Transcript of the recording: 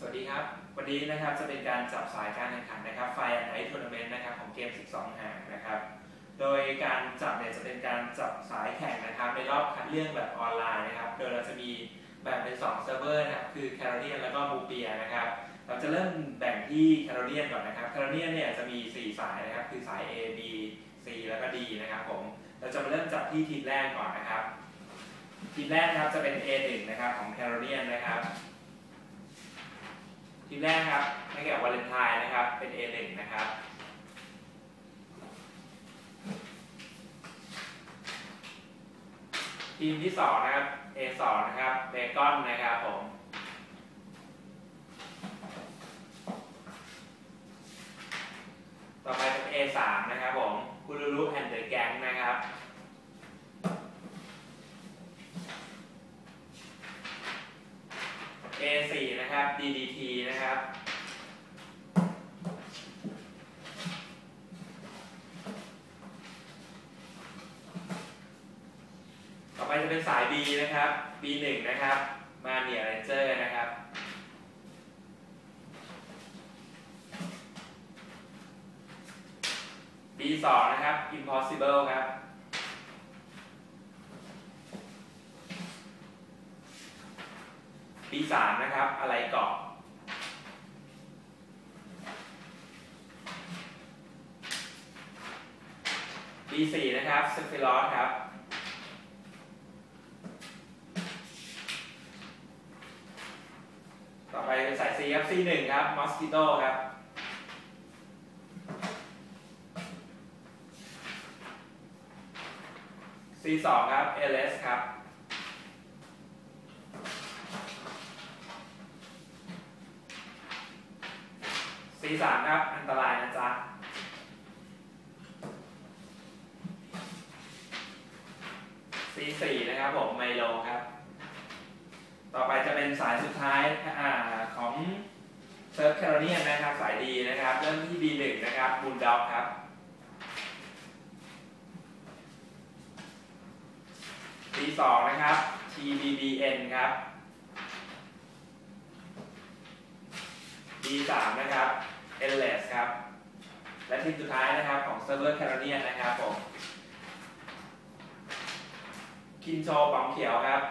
สวัสดีครับ วันนี้นะครับจะเป็นการจับสายการแข่งขันนะครับไฟไอทัวร์นาเมนต์นะครับของเกม 12หางนะครับ โดยการจับเนี่ยจะเป็นการจับสายแข่งนะครับในรอบคัดเลือกแบบออนไลน์นะครับ โดยเราจะมีแบ่งเป็น 2 เซิร์ฟเวอร์นะครับคือแคลเรียนแล้วก็มูเปียนะครับ เราจะเริ่มแบ่งที่แคลเรียนก่อนนะครับแคลเรียนเนี่ยจะมี 4 สายนะครับคือสาย A B C แล้วก็ D นะครับผม เราจะมาเริ่มจับที่ทีมแรกก่อนนะครับ ทีมแรกนะครับจะเป็น A1 นะครับของแคลเรียนนะครับ ทีมแรกครับให้แก่วาเลนไทน์นะครับ เป็น A1 นะครับทีมที่สองนะครับ A2 นะครับเบคอนนะครับผม ต่อไปเป็น A3 นะครับผมคูรูรูแอนเดอร์แกงนะครับ A4 นะครับ DDT นะครับ ต่อไปจะเป็นสาย B นะครับ B1 นะครับ มาเนียเรนเจอร์นะครับ B2 นะครับ Impossible ครับ ปีสามนะครับ อะไรเกาะนปีสี่นะครับเซฟิลอสครับต่อไปเป็นสาย C ครับ C หนึ่งครับมอสกิโตครับ C สองครับเอเลสครับ C3 ครับ อันตรายนะจ๊ะ C4 นะครับผมไมโลครับ ต่อไปจะเป็นสายสุดท้ายอของเซิร์ฟแคโรเนียนนะครับ สายดีนะครับ เริ่มที่ B1 นะครับบูลด็อกครับ B2 นะครับ TBBN ครับ B3 นะครับ Endless ครับ และทีมสุดท้ายนะครับของเซิร์ฟเวอร์แคโรเนียนนะครับผมคินโชปองเขียวครับ